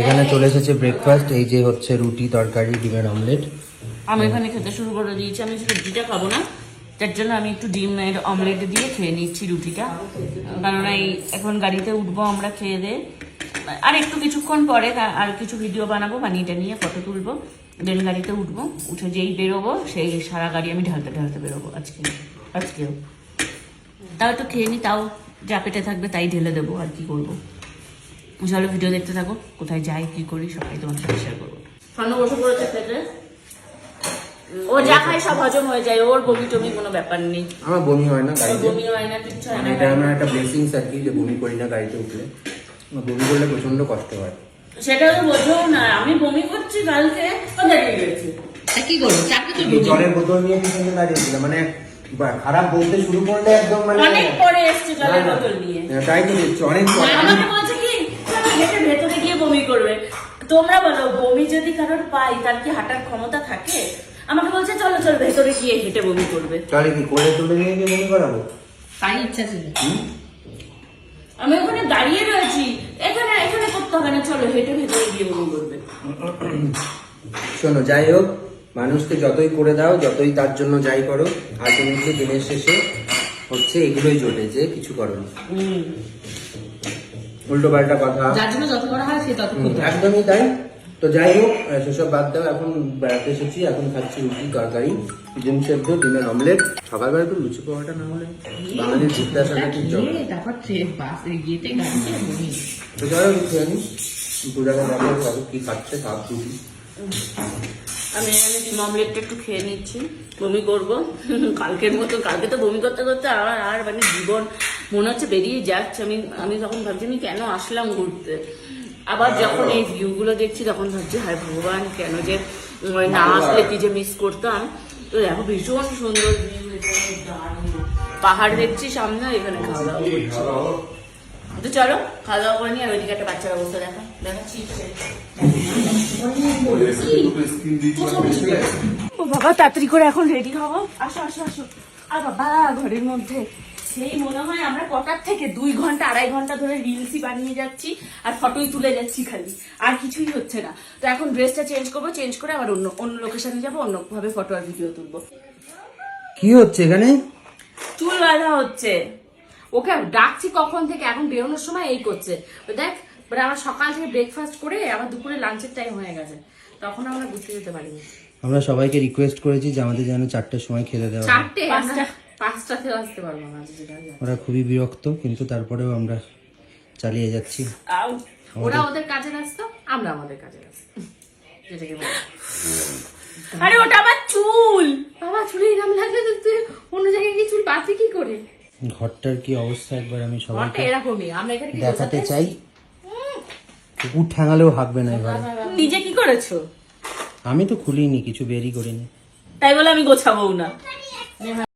এখানে চলে এসেছে ব্রেকফাস্ট এই যে হচ্ছে রুটি, তরকারি, ডিমের অমলেট আমি এখানে খেতে শুরু করে দিয়েছি। আমি রুটিটা খাব না, তার জন্য আমি একটু ডিমের অমলেট দিয়ে খেয়ে নিচ্ছি রুটিটা। কারণ এই এখন গাড়িতে উঠবো আমরা খেয়ে দে আর একটু কিছুক্ষণ পরে আর কিছু ভিডিও বানাবো বানিয়ে নিয়ে ফটো তুলবো। দেন গাড়িতে উঠবো, উঠে যেই বেরোবো, সেই সারা গাড়ি আমি ঢালতে ঢালতে বেরোবো আজকে, আজকেও। তাও তো খেয়ে নি, তাও যা পেটে থাকবে তাই ঢেলে দেবো আর কি করব। চলো ভিডিও দেখতে থাকো কোথায় যাই কি করি সবাই তোমার সাথে শেয়ার করব। স্বর্ণ বসে পড়েছে খেতে? ও যা খায় সব হজম হয়ে যায় ওর বমি টমি কোনো ব্যাপার নেই। আমার বমি হয় না গাড়িতে। বমি হয় না কিচ্ছু হয় না। এটা আমার একটা ব্লেসিংস আর কি যে বমি করি না গাড়িতে উঠলে। বমি করলে প্রচণ্ড কষ্ট হয়। সেটা তো বোঝো না আমি বমি করছি কালকে ও দাঁড়িয়ে গেছে কি করব? চাপকে তো জলের বোতল নিয়ে পিছনে দাঁড়িয়েছিল মানে খারাপ বলতে শুরু করলে একদম মানে অনেক পরে এসছে জলের না, না। বোতল নিয়ে। তাই তো অনেক পরে। হেঁটে ভেতরে গিয়ে বমি করবে। তোমরা বলো বমি যদি কারোর পাই তার কি হাঁটার ক্ষমতা থাকে? আমাকে বলছে চলো চলো ভেতরে গিয়ে হেঁটে বমি করবে। তাহলে কি কোলে তুলে নিয়ে গিয়ে বমি করাবো? তাই ইচ্ছা ছিল। আমি ওখানে দাঁড়িয়ে রয়েছি। এখানে এখানে করতে হবে না চলো হেঁটে ভেতরে গিয়ে বমি করবে। শোনো যাই হোক মানুষকে যতই করে দাও যতই তার জন্য যাই করো আলটিমেটলি দিনের শেষে হচ্ছে এগুলোই জোটেছে কিছু করো না হুম। উল্টো পাল্টা কথা। যার জন্য যত করা হয় সে তত হুম, করতে হয়। একদমই তাই। তো যাই হোক সেসব বাদ দাও এখন বেড়াতে এসেছি এখন খাচ্ছি রুটি তরকারি ডিম সেদ্ধ ডিমের অমলেট। সকালবেলা একটু লুচি পোহাটা না হলে বাঙালির তারপর ট্রেন বাসে গিয়েতে তো যাই হোক খেয়ে নি পূজাকে দেখো কত কি খাচ্ছে খাপ রুটি আমি এখানে ডিম অমলেটটা একটু খেয়ে নিচ্ছি বমি করব। কালকের মতো কালকে তো বমি করতে করতে আমার আর মানে জীবন মনে হচ্ছে বেরিয়ে যাচ্ছে। আমি আমি তখন ভাবছি আমি কেন আসলাম ঘুরতে? আবার যখন এই ভিউগুলো দেখছি তখন ভাবছি হায় ভগবান কেন যে না আসলে কি যে মিস করতাম। তো দেখো ভীষণ সুন্দর ভিউ এখানে পাহাড় দেখছি সামনে এখানে খাওয়া দাওয়া করছি। তো চলো খাওয়া দাওয়া করে নিই আর ওইদিকে একটা বাচ্চার অবস্থা দেখা। দেখাচ্ছি। ও বাবা তাড়াতাড়ি করে এখন রেডি হব আসো আসো আসো। আর বাবা ঘরের মধ্যে। সেই মনে হয় আমরা কটার থেকে দুই ঘণ্টা আড়াই ঘণ্টা ধরে রিলসই বানিয়ে যাচ্ছি আর ফটোই তুলে যাচ্ছি খালি। আর কিছুই হচ্ছে না। তো এখন ড্রেসটা চেঞ্জ করব চেঞ্জ করে আবার অন্য অন্য লোকেশনে যাব অন্য ভাবে ফটো আর ভিডিও তুলবো। কি হচ্ছে এখানে? চুল বাঁধা হচ্ছে। ওকে ডাকছি কখন থেকে? এখন বেরোনোর সময় এই করছে। দেখ মানে আমরা সকাল থেকে ব্রেকফাস্ট করে আবার দুপুরে লাঞ্চের টাইম হয়ে গেছে। তখন আমরা ঘুরতে যেতে পারিনি। আমরা সবাইকে রিকোয়েস্ট করেছি যে আমাদের যেন চারটের সময় খেতে দেওয়া। চারটে? পাঁচটা আসতে পারব না। ওরা খুবই বিরক্ত কিন্তু তারপরেও আমরা চালিয়ে যাচ্ছি। ওরা ওদের কাজে ব্যস্ত আমরা আমাদের কাজে ব্যস্ত। যেটাকে আরে ওটা আমার চুল! বাবা চুলে এরম লাগলে তো তুই অন্য জায়গায় গিয়ে চুল বাঁধবি কি করে? ঘরটার কি অবস্থা একবার আমি ঘরটা সবাইকে এরকমই আমরা এখানে দেখাতে চাই। কুকুর ঠ্যাঙালেও হাঁকবে না এবারে। নিজে কি করেছ? আমি তো খুলিনি কিছু বেরি করিনি। তাই বলে আমি গোছাবো না।